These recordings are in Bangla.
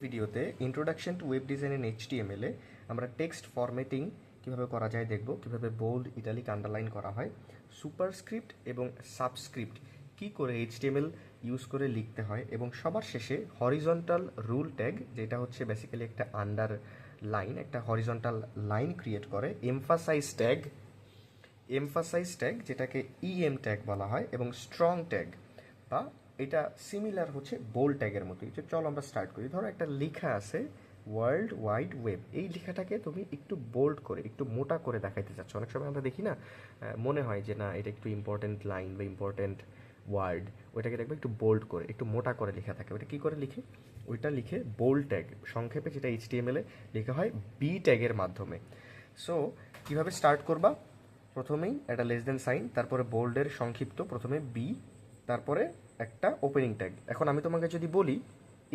ভিডিওতে introduction to web design in HTML আমরা টেক্সট ফরম্যাটিং কীভাবে করা যায় দেখব, কীভাবে বোল্ড ইটালিক আন্ডারলাইন করা হয় সুপারস্ক্রিপ্ট এবং সাবস্ক্রিপ্ট কি করে এইচটিএমএল ইউজ করে লিখতে হয় এবং সবার শেষে হরিজন্টাল রুল ট্যাগ যেটা হচ্ছে বেসিক্যালি একটা আন্ডার লাইন একটা হরিজন্টাল লাইন ক্রিয়েট করে এমফাসাইজ ট্যাগ এমফাসাইজ ট্যাগ যেটাকে ইএম ট্যাগ বলা হয় এবং স্ট্রং ট্যাগ বা এটা সিমিলার হচ্ছে বোল্ড ট্যাগের মতোই। যে চলো আমরা স্টার্ট করি। ধরো একটা লেখা আছে ওয়ার্ল্ড ওয়াইড ওয়েব এই লেখাটাকে তুমি একটু বোল্ড করে, একটু মোটা করে দেখাইতে চাচ্ছ। অনেক সময় আমরা দেখি না মনে হয় যে না, এটা একটু ইম্পর্টেন্ট লাইন বা ইম্পর্টেন্ট ওয়ার্ড ওইটাকে দেখবে একটু বোল্ড করে, একটু মোটা করে লেখা থাকে। ওইটা কী করে লিখে? ওইটা লিখে বোল্ড ট্যাগ সংক্ষেপে যেটা এইচটিএমএল লেখা হয় বি ট্যাগের মাধ্যমে। সো কীভাবে স্টার্ট করবা? প্রথমেই একটা লেস দেন সাইন তারপরে বোল্ডের সংক্ষিপ্ত, প্রথমে বি তারপরে একটা ওপেনিং ট্যাগ এখন আমি তোমাকে যদি বলি,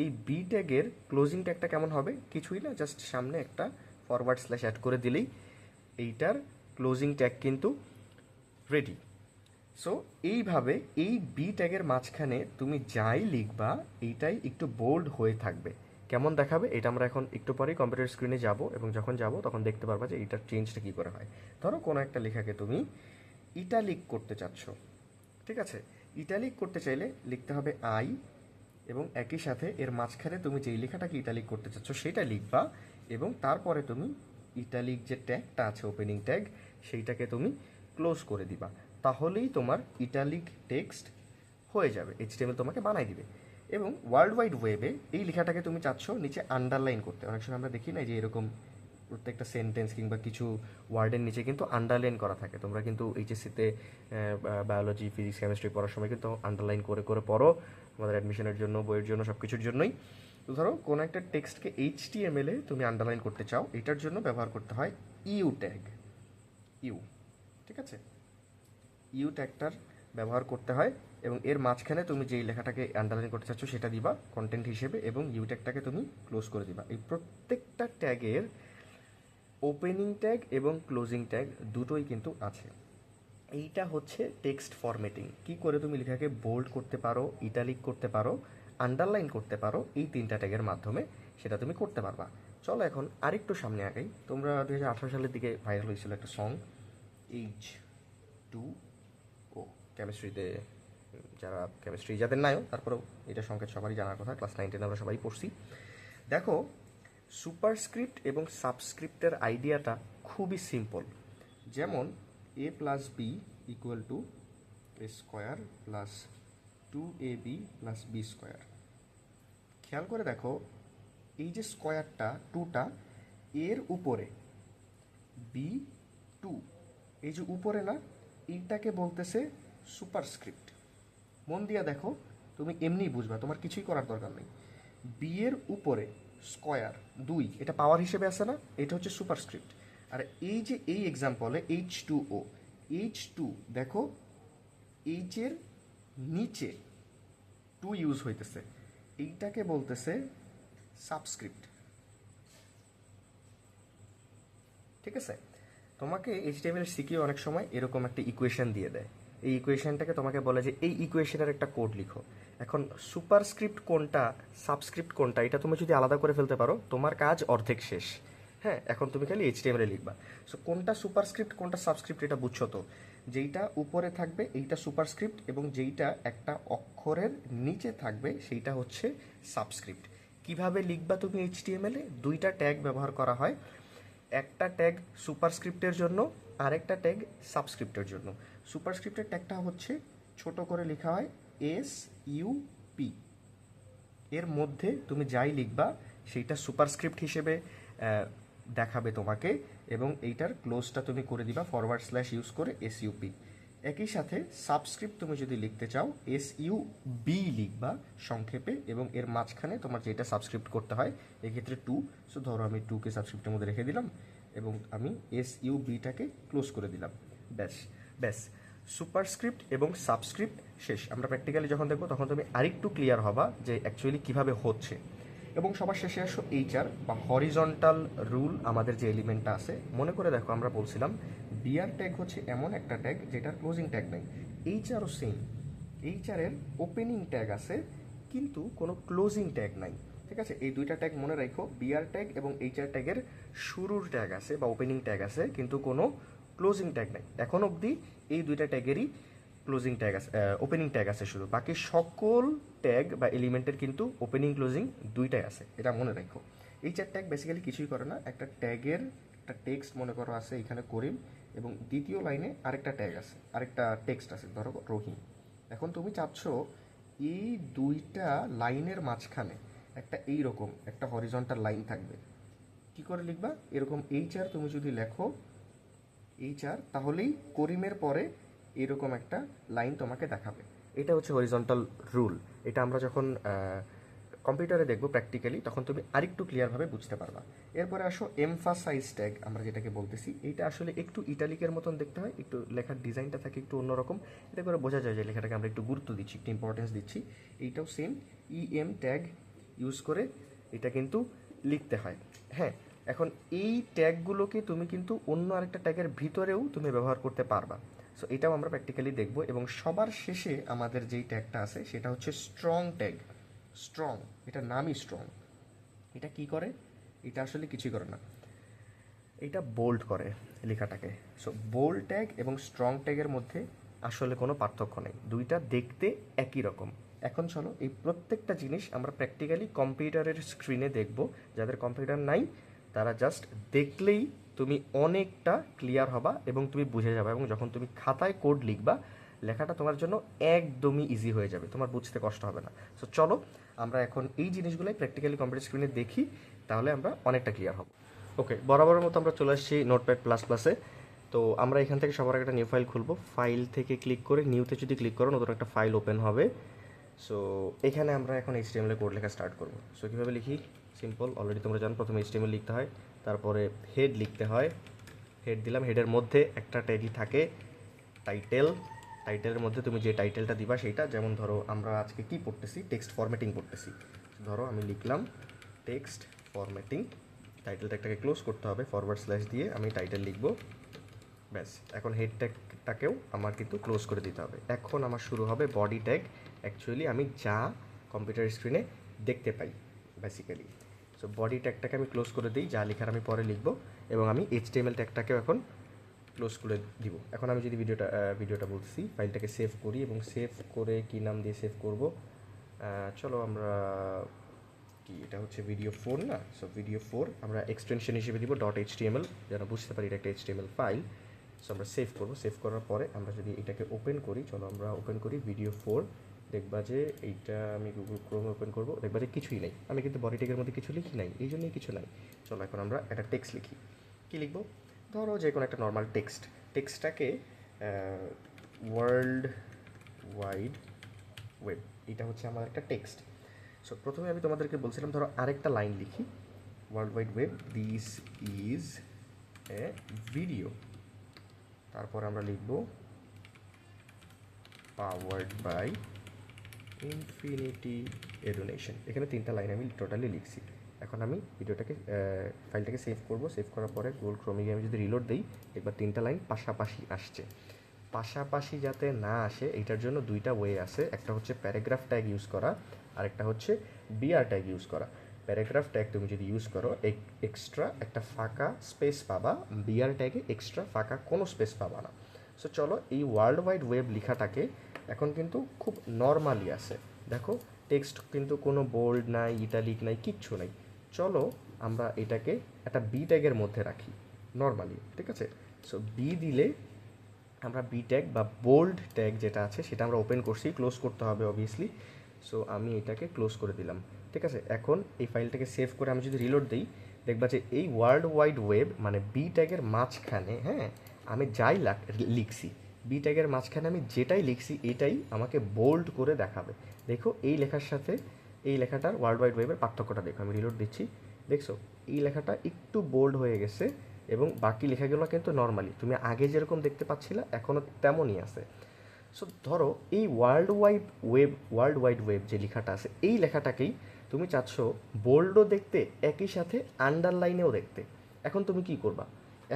এই বি ট্যাগের ক্লোজিং ট্যাগটা কেমন হবে, কিছুই না জাস্ট সামনে একটা ফরওয়ার্ড স্ল্যাশ অ্যাড করে দিলেই এইটার ক্লোজিং ট্যাগ কিন্তু রেডি সো এইভাবে এই বি ট্যাগের মাঝখানে তুমি যাই লিখবা, এইটাই একটু বোল্ড হয়ে থাকবে। কেমন দেখাবে, এটা আমরা এখন একটু পরেই কম্পিউটার স্ক্রিনে যাব এবং যখন যাব তখন দেখতে পারবা যে এইটার চেঞ্জটা কী করে হয়। ধরো কোনো একটা লেখাকে তুমি ইটালিক করতে চাচ্ছ। ঠিক আছে? ইটালিক করতে চাইলে লিখতে হবে আই এবং একই সাথে এর মাঝখানে তুমি যেই লেখাটাকে ইটালিক করতে চাচ্ছ সেটা লিখবা এবং তারপরে তুমি ইটালিক যে ট্যাগটা আছে ওপেনিং ট্যাগ সেইটাকে তুমি ক্লোজ করে দিবা। তাহলেই তোমার ইটালিক টেক্সট হয়ে যাবে এইচটিএমএল তোমাকে বানাই দিবে। এবং ওয়ার্ল্ড ওয়াইড ওয়েবে এই লেখাটাকে তুমি চাচ্ছ নিচে আন্ডারলাইন করতে। অনেক সময় আমরা দেখি না যে এরকম প্রত্যেকটা সেন্টেন্স কিংবা কিছু ওয়ার্ডের নিচে কিন্তু আন্ডারলাইন করা থাকে। তোমরা কিন্তু এইচএসসিতে বায়োলজি ফিজিক্স কেমিস্ট্রি পড়ার সময় কিন্তু আন্ডারলাইন করে করে পড়ো তোমাদের অ্যাডমিশনের জন্য, বইয়ের জন্য সব কিছুর জন্যই। তো ধরো, কোনো একটা টেক্সটকে এইচটি এম এলে তুমি আন্ডারলাইন করতে চাও, এটার জন্য ব্যবহার করতে হয় ইউ ট্যাগ ইউ, ঠিক আছে? ইউ ট্যাগটার ব্যবহার করতে হয় এবং এর মাঝখানে তুমি যেই লেখাটাকে আন্ডারলাইন করতে চাচ্ছ সেটা দিবা কন্টেন্ট হিসেবে এবং ইউ ট্যাগটাকে তুমি ক্লোজ করে দিবা। এই প্রত্যেকটা ট্যাগের ওপেনিং ট্যাগ এবং ক্লোজিং ট্যাগ দুটোই কিন্তু আছে। এইটা হচ্ছে টেক্সট ফরম্যাটিং কি করে তুমি লেখাকে বোল্ড করতে পারো ইটালিক করতে পারো আন্ডারলাইন করতে পারো, এই তিনটা ট্যাগের মাধ্যমে সেটা তুমি করতে পারবা। চলো এখন আরেকটু সামনে আগাই। তোমরা দু হাজার আঠারো সালের দিকে ভাইরাল হয়েছিল একটা সং এইচ টু ও কেমিস্ট্রিতে যারা কেমিস্ট্রি যাদের নাইও তারপরেও এটা সংকেত সবারই জানার কথা ক্লাস নাইন টেন আমরা সবাই পড়ছি। দেখো সুপারস্ক্রিপ্ট এবং সাবস্ক্রিপ্টের আইডিয়াটা খুবই সিম্পল। যেমন A plus B equal to A square plus two A B plus B square খেয়াল করে দেখো, এই যে স্কোয়ারটা টুটা এর উপরে বি টু এই যে উপরে না, এইটাকে বলতেছে সুপারস্ক্রিপ্ট। মন দিয়া দেখো, তুমি এমনি বুঝবা, তোমার কিছুই করার দরকার নেই। বি এর উপরে স্কয়ার, দুই, এটা পাওয়ার হিসেবে আছে না, এটা হচ্ছে সুপারস্ক্রিপ্ট। আর এই যে এই এক্সাম্পলে H two O H two দেখো এইচ এর নিচে টু ইউজ হইতেছে, এইটাকে বলতেছে সাবস্ক্রিপ্ট ঠিক আছে? তোমাকে এইচটিএমএল সিকিউ অনেক সময় এরকম একটা ইকুয়েশন দিয়ে দেয়। এই ইকুয়েশনটাকে তোমাকে বলে যে, এই ইকুয়েশনের একটা কোড লিখো। এখন সুপারস্ক্রিপ্ট কোনটা সাবস্ক্রিপ্ট কোনটা, এটা তুমি যদি আলাদা করে ফেলতে পারো, তোমার কাজ অর্ধেক শেষ। হ্যাঁ এখন তুমি খালি এইচটিএমএল লিখবা। সো কোনটা সুপারস্ক্রিপ্ট কোনটা সাবস্ক্রিপ্ট এটা বুঝছ তো? যেইটা উপরে থাকবে, এইটা সুপারস্ক্রিপ্ট এবং যেইটা একটা অক্ষরের নিচে থাকবে, সেইটা হচ্ছে সাবস্ক্রিপ্ট কীভাবে লিখবা তুমি এইচটিএমএল দুইটা ট্যাগ ব্যবহার করা হয়। একটা ট্যাগ সুপারস্ক্রিপ্টের জন্য, আরেকটা ট্যাগ সাবস্ক্রিপ্টের জন্য। সুপারস্ক্রিপ্টের ট্যাগটা হচ্ছে, ছোট করে লেখা হয় এস ইউ পি। এর মধ্যে তুমি যাই লিখবা, সেইটা সুপারস্ক্রিপ্ট হিসেবে দেখাবে তোমাকে এবং এইটার ক্লোজটা তুমি করে দিবা ফরওয়ার্ড স্ল্যাশ ইউজ করে এস ইউপি একই সাথে সাবস্ক্রিপ্ট তুমি যদি লিখতে চাও এস ইউ বি লিখবা সংক্ষেপে এবং এর মাঝখানে তোমার যেটা সাবস্ক্রিপ্ট করতে হয়, এক্ষেত্রে টু সো ধরো আমি টুকে সাবস্ক্রিপ্টের মধ্যে রেখে দিলাম এবং আমি এস ইউ বিটাকে ক্লোজ করে দিলাম। ব্যাস ব্যাস। সুপারস্ক্রিপ্ট এবং সাবস্ক্রিপ্ট শেষ। আমরা প্র্যাকটিক্যালি যখন দেখব, তখন তুমি আরেকটু ক্লিয়ার হবা যে অ্যাকচুয়ালি কীভাবে হচ্ছে। এবং সবার শেষে আসো এইচআর বা হরিজন্টাল রুল আমাদের যে এলিমেন্টটা আছে। মনে করে দেখো, আমরা বলছিলাম বিআর ট্যাগ হচ্ছে এমন একটা ট্যাগ যেটার ক্লোজিং ট্যাগ নেই। এইচআরও সেম এইচআর এর ওপেনিং ট্যাগ আছে, কিন্তু কোনো ক্লোজিং ট্যাগ নাই। ঠিক আছে? এই দুইটা ট্যাগ মনে রাখো। বিআর ট্যাগ এবং এইচআর ট্যাগের শুরুর ট্যাগ আছে বা ওপেনিং ট্যাগ আছে, কিন্তু কোনো ক্লোজিং ট্যাগ নাই। এখন অবধি এই দুইটা ট্যাগেরই ক্লোজিং ট্যাগ আছে ওপেনিং ট্যাগ আছে শুধু। বাকি সকল ট্যাগ বা এলিমেন্টের কিন্তু ওপেনিং ক্লোজিং দুইটাই আছে, এটা মনে রাখো। এই চার ট্যাগ বেসিক্যালি কিছুই করে না। একটা ট্যাগের একটা টেক্সট মনে করো আছে এখানে করিম এবং দ্বিতীয় লাইনে আরেকটা ট্যাগ আছে, আরেকটা টেক্সট আছে, ধরো রহিম। এখন তুমি চাচ্ছ এই দুইটা লাইনের মাঝখানে একটা এই রকম একটা হরিজন্টাল লাইন থাকবে। কি করে লিখবা? এরকম এইচ আর তুমি যদি লেখো এইচ আর তাহলেই করিমের পরে এরকম একটা লাইন তোমাকে দেখাবে। এটা হচ্ছে হরিজন্টাল রুল এটা আমরা যখন কম্পিউটারে দেখব প্র্যাকটিক্যালি তখন তুমি আরেকটু ক্লিয়ারভাবে বুঝতে পারবা। এরপরে আসো এমফাসাইজ ট্যাগ আমরা যেটাকে বলতেছি। এইটা আসলে একটু ইটালিকের মতন দেখতে হয়, একটু লেখার ডিজাইনটা থাকে একটু অন্যরকম। এটা করে বোঝা যায় যে লেখাটাকে আমরা একটু গুরুত্ব দিচ্ছি, একটু ইম্পর্টেন্স দিচ্ছি। এইটাও same E M tag use করে এটা কিন্তু লিখতে হয়। হ্যাঁ এখন এই ট্যাগগুলোকে তুমি কিন্তু অন্য আরেকটা ট্যাগের ভিতরেও তুমি ব্যবহার করতে পারবা। সো এটাও আমরা প্র্যাকটিক্যালি দেখব এবং সবার শেষে আমাদের যেই ট্যাগটা আছে, সেটা হচ্ছে স্ট্রং ট্যাগ স্ট্রং এটা নামই স্ট্রং এটা কি করে? এটা আসলে কিছুই করে না। এটা বোল্ড করে লেখাটাকে। সো বোল্ড ট্যাগ এবং স্ট্রং ট্যাগের মধ্যে আসলে কোনো পার্থক্য নেই। দুইটা দেখতে একই রকম। এখন চলো, এই প্রত্যেকটা জিনিস আমরা প্র্যাকটিক্যালি কম্পিউটারের স্ক্রিনে দেখব। যাদের কম্পিউটার নাই তারা জাস্ট দেখলেই তুমি অনেকটা ক্লিয়ার হবা এবং তুমি বুঝে যাবে এবং যখন তুমি খাতায় কোড লিখবা, লেখাটা তোমার জন্য একদমই ইজি হয়ে যাবে, তোমার বুঝতে কষ্ট হবে না। সো চলো, আমরা এখন এই জিনিসগুলোই প্র্যাকটিক্যালি কম্পিউটার স্ক্রিনে দেখি, তাহলে আমরা অনেকটা ক্লিয়ার হব। ওকে বরাবরের মতো আমরা চলে আসছি নোটপ্যাড প্লাস প্লাসে তো আমরা এখান থেকে সবার একটা নিউ ফাইল খুলবো। ফাইল থেকে ক্লিক করে নিউতে যদি ক্লিক করো, নতুন একটা ফাইল ওপেন হবে। সো এখানে আমরা এখন এইচটিএমএল কোড লেখা স্টার্ট করব। সো কীভাবে লিখি? সিম্পল অলরেডি তোমরা জানো, প্রথমে এইচটিএমএল লিখতে হয়, তারপরে হেড লিখতে হয়। হেড দিলাম হেডের মধ্যে একটা ট্যাগই থাকে টাইটেল টাইটেলের মধ্যে তুমি যে টাইটেলটা দিবা সেইটা যেমন ধরো আমরা আজকে কি পড়তেছি? টেক্সট ফরম্যাটিং পড়তেছি। ধরো আমি লিখলাম টেক্সট ফরম্যাটিং টাইটেলটা একটাকে ক্লোজ করতে হবে ফরওয়ার্ড স্ল্যাশ দিয়ে আমি টাইটেল লিখব। ব্যাস, এখন হেড ট্যাগটাকেও আমার কিন্তু ক্লোজ করে দিতে হবে। এখন আমার শুরু হবে বডি ট্যাগ অ্যাকচুয়ালি আমি যা কম্পিউটার স্ক্রিনে দেখতে পাই বেসিক্যালি সো বডি ট্যাগটাকে আমি ক্লোজ করে দিই, যা লেখার আমি পরে লিখব এবং আমি এইচটিএমএল ট্যাগটাকেও এখন ক্লোজ করে দিব। এখন আমি যদি ভিডিওটা ভিডিওটা বলছি ফাইলটাকে সেভ করি এবং সেভ করে কি নাম দিয়ে সেভ করব? চলো আমরা কি, এটা হচ্ছে ভিডিও ফোর না? সো ভিডিও ফোর আমরা এক্সটেনশন হিসেবে দিব ডট এইচটিএমএল যেন বুঝতে পারি এটা একটা এইচটিএমএল ফাইল সো আমরা সেভ করব। সেভ করার পরে আমরা যদি এটাকে ওপেন করি, চলো আমরা ওপেন করি ভিডিও ফোর দেখবা যে এইটা আমি গুগল ক্রোমে ওপেন করব, দেখবা যে কিছুই নাই। আমি কিন্তু বডি টেকের মধ্যে কিছু লিখি নাই, এই জন্যই কিছু নাই। চলো এখন আমরা একটা টেক্সট লিখি। কী লিখব? ধরো যে কোনো একটা নর্মাল টেক্সট টেক্সটটাকে ওয়ার্ল্ড ওয়াইড ওয়েব এটা হচ্ছে আমার একটা টেক্সট সো প্রথমে আমি তোমাদেরকে বলছিলাম, ধরো আরেকটা লাইন লিখি। World wide web this is a video তারপর আমরা লিখব পাওয়ার্ড বাই ইনফিনিটি এডুনেশন এখানে তিনটা লাইন আমি টোটালি লিখছি। এখন আমি ভিডিওটাকে ফাইলটাকে সেভ করব। সেভ করার পরে গুগল ক্রোমে গিয়ে আমি যদি রিলোড দিই একবার তিনটা লাইন পাশাপাশি আসছে। পাশাপাশি যাতে না আসে এটার জন্য দুইটা ওয়ে আছে। একটা হচ্ছে প্যারাগ্রাফ ট্যাগ ইউজ করা আর একটা হচ্ছে বিআর ট্যাগ ইউজ করা। প্যারাগ্রাফ ট্যাগ তুমি যদি ইউজ করো, এক এক্সট্রা একটা ফাঁকা স্পেস পাবা। বিআর ট্যাগে এক্সট্রা ফাঁকা কোনো স্পেস পাবা না। সো চলো এই ওয়ার্ল্ড ওয়াইড ওয়েব লেখাটাকে এখন কিন্তু খুব নর্মালি আছে। দেখো টেক্সট কিন্তু কোনো বোল্ড নাই ইটালিক নাই, কিচ্ছু নাই। চলো আমরা এটাকে একটা বি ট্যাগের মধ্যে রাখি নর্মালি ঠিক আছে? সো বি দিলে আমরা বি ট্যাগ বা বোল্ড ট্যাগ যেটা আছে, সেটা আমরা ওপেন করছি ক্লোজ করতে হবে অবভিয়াসলি সো আমি এটাকে ক্লোজ করে দিলাম, ঠিক আছে? এখন এই ফাইলটাকে সেভ করে আমি যদি রিলোড দিই, দেখবা যে এই ওয়ার্ল্ড ওয়াইড ওয়েব মানে বি ট্যাগের মাঝখানে হ্যাঁ আমি যাই লিখছি বি ট্যাগের মাঝখানে আমি যেটাই লিখছি, এটাই আমাকে বোল্ড করে দেখাবে। দেখো, এই লেখার সাথে, এই লেখাটার ওয়ার্ল্ড ওয়াইড ওয়েবের পার্থক্যটা দেখো, আমি রিলোড দিচ্ছি। দেখছ, এই লেখাটা একটু বোল্ড হয়ে গেছে এবং বাকি লেখাগুলো কিন্তু নর্মালি তুমি আগে যেরকম দেখতে পাচ্ছিলা এখনও তেমনই আছে। সো ধরো, এই world wide web world wide web যে লেখাটা আছে, এই লেখাটাকেই তুমি চাচ্ছ বোল্ডও দেখতে, একই সাথে আন্ডারলাইনেও দেখতে। এখন তুমি কি করবা?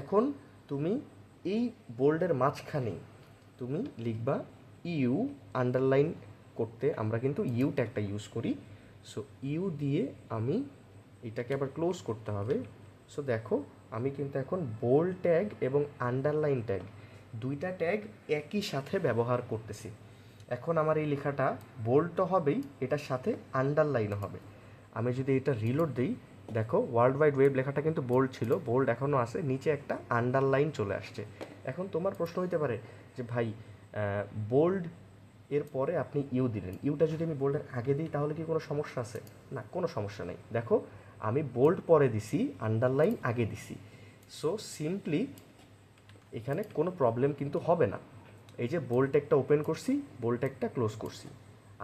এখন তুমি এই বোল্ডের মাঝখানেই তুমি লিখবা ইউ আন্ডারলাইন করতে, আমরা কিন্তু ইউ ট্যাগটা ইউজ করি। সো ইউ দিয়ে আমি এটাকে আবার ক্লোজ করতে হবে। সো দেখো, আমি কিন্তু এখন বোল্ড ট্যাগ এবং আন্ডারলাইন ট্যাগ, দুইটা ট্যাগ একই সাথে ব্যবহার করতেছি। এখন আমার এই লেখাটা বোল্ড তো হবেই, এটার সাথে আন্ডারলাইনও হবে। আমি যদি এটা রিলোড দিই, দেখো, ওয়ার্ল্ড ওয়াইড ওয়েব লেখাটা কিন্তু বোল্ড ছিল, বোল্ড এখনও আছে, নিচে একটা আন্ডারলাইন চলে আসছে। এখন তোমার প্রশ্ন হইতে পারে যে ভাই বোল্ড এর পরে আপনি ইউ দিলেন। ইউটা যদি আমি বোল্ডের আগে দিই, তাহলে কি কোনো সমস্যা আছে? না, কোনো সমস্যা নেই। দেখো, আমি বোল্ড পরে দিছি আন্ডারলাইন আগে দিছি। সো সিম্পলি এখানে কোনো প্রবলেম কিন্তু হবে না। এই যে বোল্ট একটা ওপেন করছি বোল্ট একটা ক্লোজ করছি।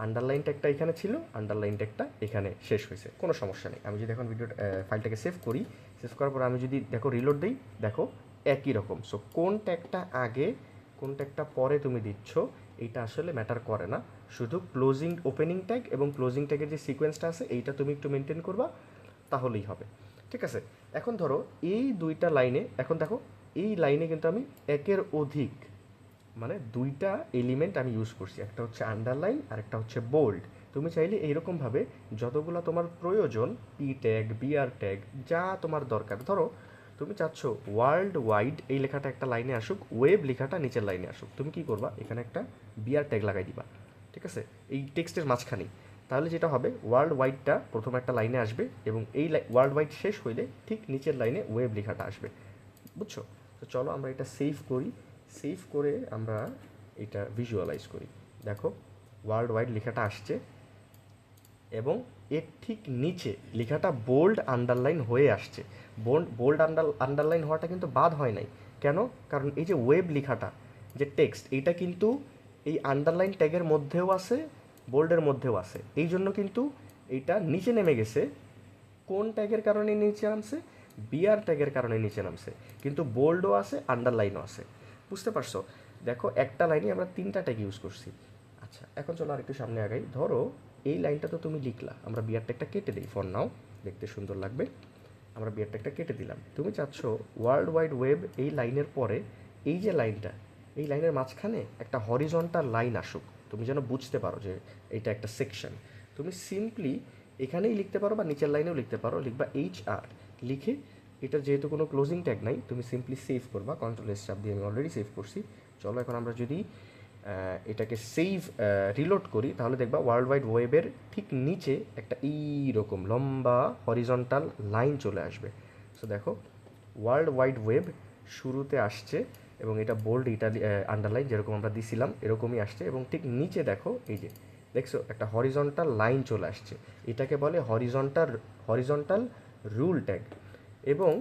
আন্ডারলাইন ট্যাগটা এখানে ছিল আন্ডারলাইন ট্যাগটা এখানে শেষ হয়েছে। কোনো সমস্যা নেই। আমি যদি এখন ভিডিও ফাইলটাকে সেভ করি সেভ করার পর আমি যদি, দেখো রিলোড দিই, দেখো, একই রকম। সো কোন ট্যাগটা আগে কোন একটা পরে তুমি দিচ্ছ, এইটা আসলে ম্যাটার করে না। শুধু ক্লোজিং ওপেনিং ট্যাগ এবং ক্লোজিং ট্যাগের যে সিকোয়েন্সটা আছে, এইটা তুমি একটু মেনটেন করবা, তাহলেই হবে। ঠিক আছে? এখন ধরো, এই দুইটা লাইনে এখন দেখো, এই লাইনে কিন্তু আমি একের অধিক মানে দুইটা এলিমেন্ট আমি ইউজ করছি। একটা হচ্ছে আন্ডারলাইন আর একটা হচ্ছে বোল্ড তুমি চাইলে এইরকমভাবে যতগুলো তোমার প্রয়োজন পি ট্যাগ বিআর ট্যাগ যা তোমার দরকার। ধরো তুমি চাচ্ছ ওয়ার্ল্ড ওয়াইড এই লেখাটা একটা লাইনে আসুক ওয়েব লেখাটা নিচের লাইনে আসুক। তুমি কি করবা? এখানে একটা বিআর ট্যাগ লাগাই দিবা, ঠিক আছে? এই টেক্সটের মাঝখানেই। তাহলে যেটা হবে ওয়ার্ল্ড ওয়াইডটা প্রথম একটা লাইনে আসবে এবং এই ওয়ার্ল্ড ওয়াইড শেষ হইলে ঠিক নিচের লাইনে ওয়েব লেখাটা আসবে, বুঝছ? তো চলো আমরা এটা সেভ করি। সেভ করে আমরা এটা ভিজুয়ালাইজ করি। দেখো ওয়ার্ল্ড ওয়াইড লেখাটা আসছে এবং এর ঠিক নিচে লেখাটা বোল্ড আন্ডারলাইন হয়ে আসছে। বোল্ড বোল্ড আন্ডার আন্ডারলাইন হওয়াটা কিন্তু বাদ হয় নাই। কেন? কারণ এই যে ওয়েব লেখাটা, যে টেক্সট এটা কিন্তু এই আন্ডারলাইন ট্যাগের মধ্যেও আছে বোল্ডের মধ্যেও আছে। এই জন্য কিন্তু এইটা নিচে নেমে গেছে। কোন ট্যাগের কারণে নিচে নামছে? বিআর ট্যাগের কারণে নিচে নামছে। কিন্তু বোল্ডও আছে আন্ডারলাইনও আছে। বুঝতে পারছ? দেখো, একটা লাইনে আমরা তিনটা ট্যাগ ইউজ করছি। আচ্ছা এখন চলো আর একটু সামনে আগাই। ধরো, এই লাইনটা তো তুমি লিখলা। আমরা বিআর ট্যাগটা কেটে দিই। ফর নাও দেখতে সুন্দর লাগবে। আমরা বিআর ট্যাগটা কেটে দিলাম। তুমি চাচ্ছ ওয়ার্ল্ড ওয়াইড ওয়েব এই লাইনের পরে এই যে লাইনটা, এই লাইনের মাঝখানে একটা হরিজন্টাল লাইন আসুক। তুমি যেন বুঝতে পারো যে এটা একটা সেকশন তুমি সিম্পলি এখানেই লিখতে পারো বা নিচের লাইনেও লিখতে পারো, লিখবা এইচ আর লিখে এটা যেহেতু কোনো ক্লোজিং ট্যাগ নাই, তুমি সিম্পলি সেভ করবা। কন্ট্রোল এস চাপ দিয়ে আমি অলরেডি সেভ করছি। চলো এখন আমরা যদি এটাকে সেভ রিলোড করি, তাহলে দেখবা ওয়ার্ল্ড ওয়াইড ওয়েবের ঠিক নিচে একটা এইরকম লম্বা হরিজন্টাল লাইন চলে আসবে। সো দেখো ওয়ার্ল্ড ওয়াইড ওয়েব শুরুতে আসছে এবং এটা বোল্ড ইটালি আন্ডারলাইন যেরকম আমরা দিছিলাম, এরকমই আসছে এবং ঠিক নিচে দেখো, এই যে, দেখছ, একটা হরিজন্টাল লাইন চলে আসছে। এটাকে বলে হরিজন্টাল হরিজন্টাল রুল ট্যাগ এবং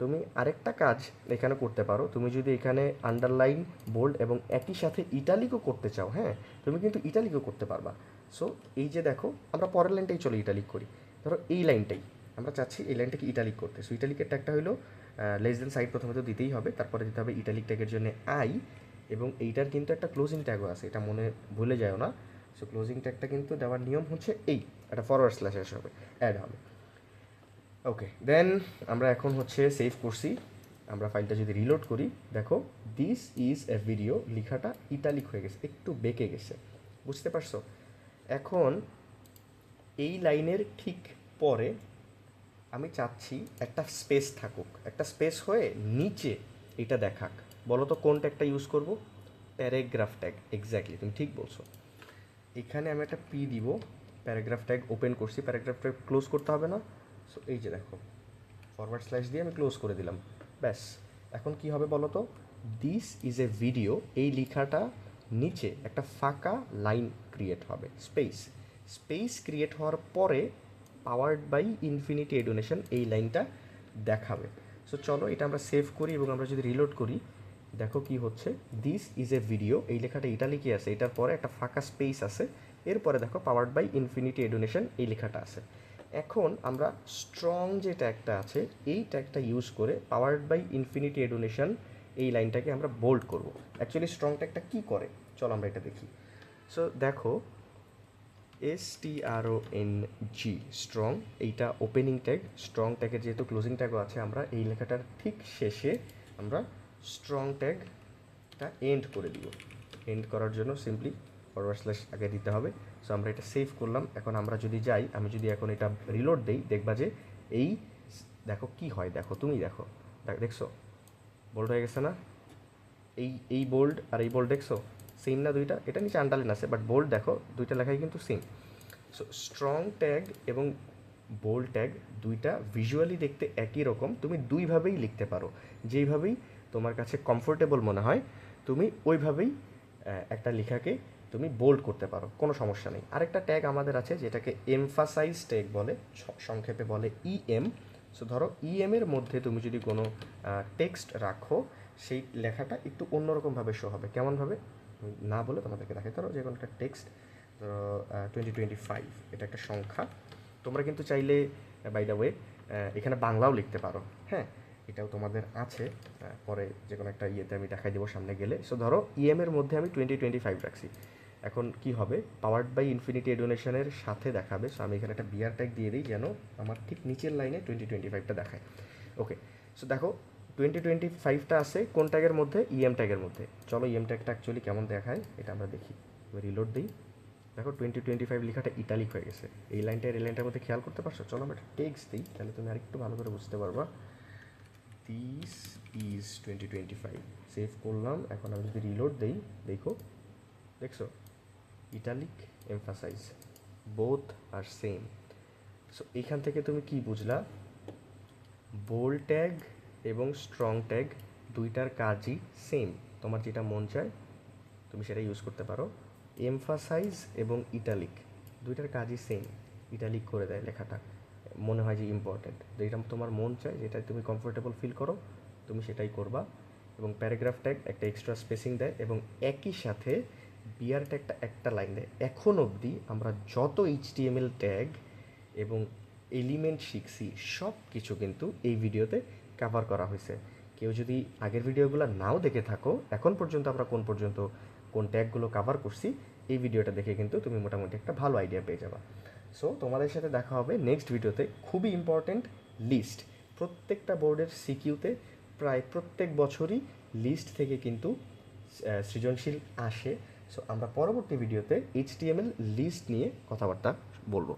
তুমি আরেকটা কাজ এখানে করতে পারো। তুমি যদি এখানে আন্ডারলাইন বোল্ড এবং একই সাথে ইটালিকও করতে চাও হ্যাঁ? তুমি কিন্তু ইটালিকও করতে পারবা। সো এই যে দেখো, আমরা পরের লাইনটাই চলো ইটালিক করি। ধরো এই লাইনটাই আমরা চাচ্ছি এই লাইনটাকে ইটালিক করতে। সো ইটালিকের ট্যাগটা হলো লেস দেন সাইড প্রথমে তো দিতেই হবে, তারপরে দিতে হবে ইটালিক ট্যাগের জন্য আই এবং এইটার কিন্তু একটা ক্লোজিং ট্যাগও আছে, এটা মনে ভুলে যাও না। সো ক্লোজিং ট্যাগটা কিন্তু দেওয়ার নিয়ম হচ্ছে এই একটা ফরওয়ার্ড স্ল্যাশ হবে অ্যাড হবে। ওকে দেন আমরা এখন হচ্ছে সেভ করছি। আমরা ফাইলটা যদি রিলোড করি, দেখো দিস ইজ এ ভিডিও লেখাটা ইটালিক হয়ে গেছে, একটু বেঁকে গেছে। বুঝতে পারছ? এখন এই লাইনের ঠিক পরে আমি চাচ্ছি একটা স্পেস থাকুক। একটা স্পেস হয়ে নিচে এটা দেখাক। বলো তো, কোন ট্যাগটা ইউজ করব? প্যারাগ্রাফ ট্যাগ এক্স্যাক্টলি তুমি ঠিক বলছো। এখানে আমি একটা পি দিব। প্যারাগ্রাফ ট্যাগ ওপেন করছি প্যারাগ্রাফ ট্যাগ ক্লোজ করতে হবে না। সো এই যে দেখো ফরওয়ার্ড স্ল্যাশ দিয়ে আমি ক্লোজ করে দিলাম। ব্যাস, এখন কি হবে বলো তো? দিস ইজ এ ভিডিও এই লেখাটা নিচে একটা ফাঁকা লাইন ক্রিয়েট হবে। স্পেস স্পেস ক্রিয়েট হওয়ার পরে পাওয়ার্ড বাই ইনফিনিটি এডুনেশন এই লাইনটা দেখাবে। সো চলো এটা আমরা সেভ করি এবং আমরা যদি রিলোড করি, দেখো কি হচ্ছে। দিস ইজ এ ভিডিও এই লেখাটা ইটালিকে আছে, এটার পরে একটা ফাঁকা স্পেস আছে। এরপরে দেখো পাওয়ার্ড বাই ইনফিনিটি এডুনেশন এই লেখাটা আছে। এখন আমরা স্ট্রং যে ট্যাগটা আছে এই ট্যাগটা ইউজ করে পাওয়ার্ড বাই ইনফিনিটি এডোনেশন এই লাইনটাকে আমরা বোল্ড করব। অ্যাকচুয়ালি স্ট্রং ট্যাগটা কী করে? চলো আমরা এটা দেখি। সো দেখো S T R O N G strong এইটা ওপেনিং ট্যাগ স্ট্রং ট্যাগের যেহেতু ক্লোজিং ট্যাগও আছে, আমরা এই লেখাটার ঠিক শেষে আমরা স্ট্রং ট্যাগটা এন্ড করে দিব। এন্ড করার জন্য সিম্পলি ফরওয়ার্ড স্ল্যাশ আগে দিতে হবে। সো আমরা এটা সেভ করলাম। এখন আমরা যদি যাই, আমি যদি এখন এটা রিলোড দেই, দেখবা যে এই দেখো কি হয়, দেখো, তুমি দেখো। দেখ- দেখছ? বোল্ড হয়ে গেছে না? এই এই বোল্ড আর এই বোল্ড দেখছ? সেম না দুইটা? এটা নিচে আন্ডারলাইন আছে বাট বোল্ড দেখো, দুইটা লেখাই কিন্তু সেম সো স্ট্রং ট্যাগ এবং বোল্ড ট্যাগ দুইটা ভিজুয়ালি দেখতে একই রকম। তুমি দুইভাবেই লিখতে পারো। যেইভাবেই তোমার কাছে কমফোর্টেবল মনে হয়, তুমি ওইভাবেই একটা লেখাকে তুমি বোল্ড করতে পারো, কোনো সমস্যা নেই। আরেকটা ট্যাগ আমাদের আছে যেটাকে এমফাসাইজ ট্যাগ বলে সংক্ষেপে বলে ইএম সো ধরো ইএম এর মধ্যে তুমি যদি কোনো টেক্সট রাখো, সেই লেখাটা একটু অন্যরকমভাবে শো হবে। কেমনভাবে না বলে তোমাদেরকে দেখাতে ধরো যে কোনো একটা টেক্সট ধরো টোয়েন্টি টোয়েন্টি ফাইভ এটা একটা সংখ্যা। তোমরা কিন্তু চাইলে বাই দ্য ওয়ে এখানে বাংলাও লিখতে পারো। হ্যাঁ? এটাও তোমাদের আছে। পরে যে কোনো একটা ইয়েতে আমি দেখাই দেবো সামনে গেলে। সো ধরো ইএম এর মধ্যে আমি টোয়েন্টি টোয়েন্টি ফাইভ রাখছি। এখন কি হবে? পাওয়ার্ড বাই ইনফিনিটি এডুনেশনের সাথে দেখাবে। সো আমি এখানে একটা বিয়ার ট্যাগ দিয়ে দিই যেন আমার ঠিক নিচের লাইনে টোয়েন্টি টোয়েন্টি ফাইভটা দেখায়। ওকে সো দেখো টোয়েন্টি টোয়েন্টি ফাইভটা আছে কোন ট্যাগের মধ্যে? ইএম ট্যাগের মধ্যে। চলো ইএম ট্যাগটা অ্যাকচুয়ালি কেমন দেখায়? এটা আমরা দেখি। রিলোড দিই। দেখো টোয়েন্টি টোয়েন্টি ফাইভ লেখাটা ইটালিক হয়ে গেছে। এই লাইনটা, এই লাইনটার মধ্যে খেয়াল করতে পারছ? চলো আমরা টেক্স দিই, তাহলে তুমি আরেকটু ভালো করে বুঝতে পারবা। This is twenty twenty five save করলাম, এখন আমি যদি রিলোড দিই, দেখো, দেখছ? ইটালিক এমফাসাইজ বোথ আর সেম সো এখান থেকে তুমি কি বুঝলা? বোল্ড ট্যাগ এবং স্ট্রং ট্যাগ দুইটার কাজই সেম তোমার যেটা মন চায়, তুমি সেটা ইউজ করতে পারো। এমফাসাইজ এবং ইটালিক দুইটার কাজই সেম ইটালিক করে দেয় লেখাটা। মনে হয় যে ইম্পর্ট্যান্ট যেটা তোমার মন চায়, যেটা তুমি কমফোর্টেবল ফিল করো, তুমি সেটাই করবা। এবং প্যারাগ্রাফ ট্যাগ একটা এক্সট্রা স্পেসিং দেয় এবং একই সাথে বিয়ার ট্যাগটা একটা লাইন দেয়। এখন অবধি আমরা যত এইচটিএমএল ট্যাগ এবং এলিমেন্ট শিখছি সব কিছু কিন্তু এই ভিডিওতে কভার করা হয়েছে। কেউ যদি আগের ভিডিওগুলো নাও দেখে থাকো, এখন পর্যন্ত আমরা কোন পর্যন্ত কোন ট্যাগগুলো কভার করছি, এই ভিডিওটা দেখে কিন্তু তুমি মোটামুটি একটা ভালো আইডিয়া পেয়ে যাবা। সো তোমাদের সাথে দেখা হবে নেক্সট ভিডিওতে খুবই ইম্পর্টেন্ট লিস্ট প্রত্যেকটা বোর্ডের সিকিউতে প্রায় প্রত্যেক বছরই লিস্ট থেকে কিন্তু সৃজনশীল আসে। সো আমরা পরবর্তী ভিডিওতে এইচটিএমএল লিস্ট নিয়ে কথাবার্তা বলব।